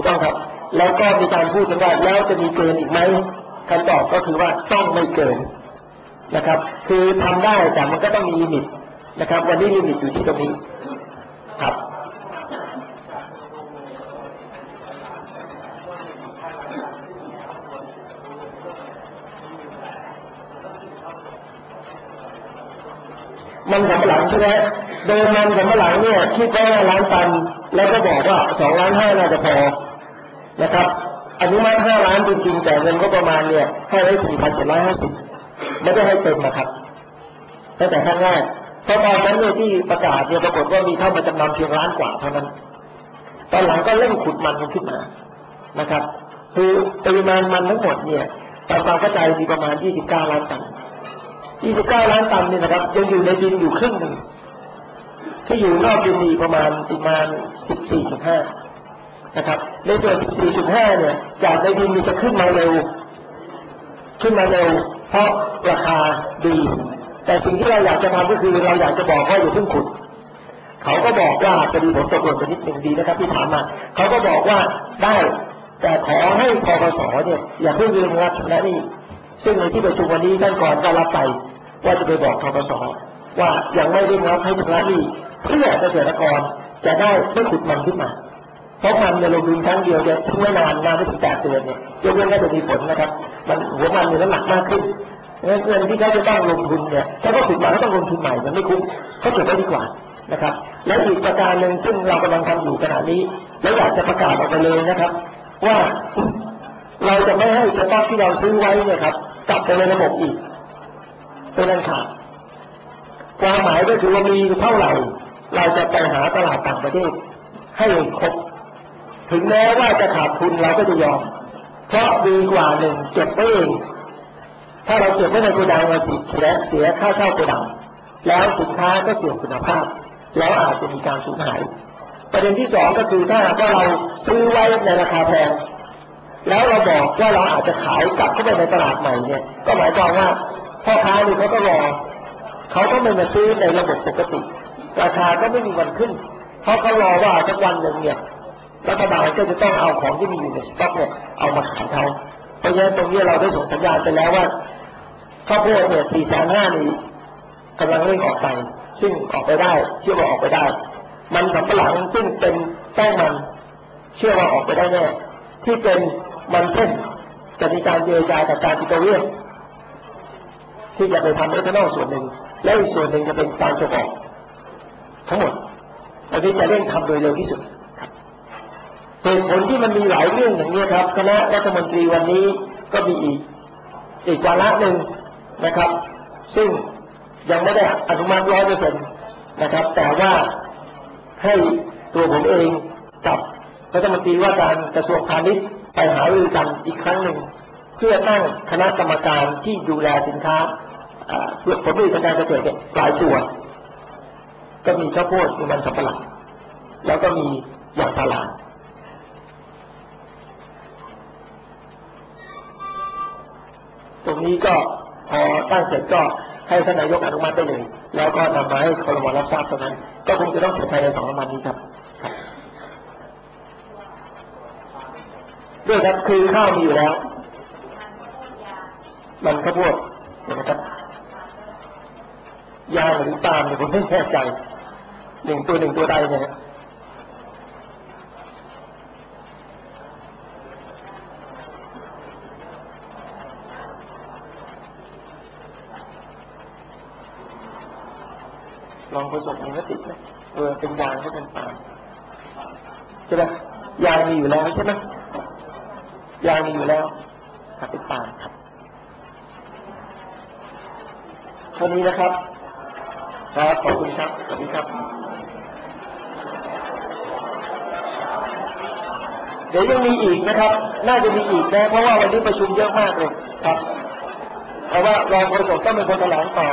ถูกต้องครับ แล้วก็มีการพูดกันว่าแล้วจะมีเกินอีกไหมคำตอบก็คือว่าต้องไม่เกินนะครับ คือทำได้แต่มันก็ต้องมีลิมิตนะครับ วันนี้ลิมิตอยู่ที่ตรงนี้ครับมันสำหลังใช่ไหมโดยมันสำหลังเนี่ยคิดว่าล้านตัน แล้วก็บอกว่าสองล้านห้าน่าจะพอ นะครับอนุมัติห้าล้านจริงๆแต่เงินก็ประมาณเนี่ยให้ไว้สี่พันเจ็ดร้อยห้าสิบไม่ได้ให้เต็มนะครับตั้งแต่ครั้งแรกเพราะตอนนั้นเนี่ยที่ประกาศเนี่ยปรากฏว่ามีเข้ามาจำนำเพียงล้านกว่าเท่านั้น ตอนหลังก็เร่งขุดมันกันขึ้นมานะครับ คือปริมาณมันทั้งหมดเนี่ยตามความเข้าใจมีประมาณ 29 ล้านตัน 29 ล้านตันเนี่ยนะครับยังอยู่ในดินอยู่ครึ่งหนึ่งที่อยู่นอกดินมีประมาณประมาณ 14.5 นะครับ ในตัว 14.5 เนี่ย จากในดินมีจะขึ้นมาเร็ว ขึ้นมาเร็ว เพราะราคาดี แต่สิ่งที่เราอยากจะทำก็คือเราอยากจะบอกว่าอย่าเพิ่งขุด เขาก็บอกว่าจะดีผมตกหล่นไปนิดหนึ่งดีนะครับที่ถามมาเขาก็บอกว่าได้แต่ขอให้พกสเนี่ยอย่าเพิ่งยืนรับชำระนี้ซึ่งในที่ประชุมวันนี้ท่านก่อนก็รับไปว่าจะไปบอกทกสว่ายังไม่ได้รับให้ชำระหนี้เพื่อเกษตรกรจะได้ไม่ขุดมันขึ้นมา เพราะมันเนี่ยลงทุนครั้งเดียวจะทิ้งไม่นานนานไม่ถึงแปดเดือนเนี่ยยกเว้นว่าจะมีผลนะครับ มันหัวมันมีน้ำหนักมากขึ้นเงินที่เขาจะต้องลงทุนเนี่ยถ้าเขาขุดมาก็ต้องลงทุนใหม่มันไม่คุ้มเขาเก็บไว้ดีกว่านะครับ และอีกประการหนึ่งซึ่งเรากำลังทำอยู่ขณะนี้และอยากจะประกาศออกไปเลยนะครับ ว่าเราจะไม่ให้สต็อกที่เราซื้อไว้เนี่ยครับกลับไปในระบบอีกเป็นอันขาดความหมายก็คือว่ามีเท่าไหร่ เราจะไปหาตลาดต่างประเทศให้ครบ ถึงแม้ว่าจะขาดทุนเราก็จะยอม เพราะดีกว่าหนึ่งเก็บไว้เองถ้าเราเก็บไว้ในโกดังเราเสียเสียค่าเช่าโกดัง แล้วสินค้าก็เสื่อมคุณภาพ แล้วอาจจะมีการสูญหาย ประเด็นที่สองก็คือถ้าว่าเราซื้อไว้ในราคาแพงแล้วเราบอกว่าเราอาจจะขายกลับเข้าไปในตลาดใหม่เนี่ยก็หมายความว่าพ่อค้านี่เขาก็รอเขาก็ไม่มาซื้อในระบบปกติ ราคาก็ไม่มีวันขึ้น เพราะเขารอว่าสักวันหนึ่งเนี่ย รัฐบาลก็จะต้องเอาของที่มีอยู่ในสต็อกเนี่ยเอามาขายเขาเพราะฉะนั้นตรงนี้เราได้ส่งสัญญาณไปแล้วว่าข้าวโพดเนี่ยสี่แสนห้านี่กำลังเร่งออกไป ซึ่งออกไปได้ เชื่อว่าออกไปได้ มันสำปะหลังซึ่งเป็นแป้งมัน เชื่อว่าออกไปได้แน่ที่เป็นมันเส้นจะมีการเจรจากับการปิโตรเลียมที่จะไปทำเอทานอลส่วนหนึ่ง และอีกส่วนหนึ่งจะเป็นการส่งออกทั้งหมดอันนี้จะเร่งทำโดยเร็วที่สุด เหตุผลที่มันมีหลายเรื่องอย่างนี้ครับ คณะรัฐมนตรีวันนี้ก็มีอีกอีกวาระหนึ่งนะครับ ซึ่งยังไม่ได้อนุมัติร้อยเปอร์เซ็นต์นะครับ แต่ว่าให้ตัวผมเองกับรัฐมนตรีว่าการกระทรวงพาณิชย์ไปหารือกันอีกครั้งหนึ่ง เพื่อตั้งคณะกรรมการที่ดูแลสินค้าเพื่อผลผลิตทางการเกษตรหลายตัวก็มีข้าวโพดมีมันสำปะหลังแล้วก็มียางพารา ตรงนี้ก็พอตั้งเสร็จก็ให้ท่านนายกอนุมัติได้เลย แล้วก็นำมาให้คอรมอรับทราบตรงนั้น ก็คงจะต้องเสร็จภายในสองวันนี้ครับด้วยครับคือข้าวมีอยู่แล้ว มันข้าวโพดนะครับยาหรือตามเนี่ยผมไม่แน่ใจหนึ่งตัวหนึ่งตัวใดเนี่ย ลองผสมมันก็ติดนะเออเป็นยางก็เป็นปาล์มใช่ไหมยางมีอยู่แล้วใช่ไหมยางมีอยู่แล้วครับเป็นปาล์มครับเท่านี้นะครับครับขอบคุณครับสวัสดีครับ เดี๋ยวยังมีอีกนะครับ น่าจะมีอีกนะเพราะว่าวันนี้ประชุมเยอะมากเลยครับ เพราะว่ารองโฆษกต้องเป็นคนแถลงต่อ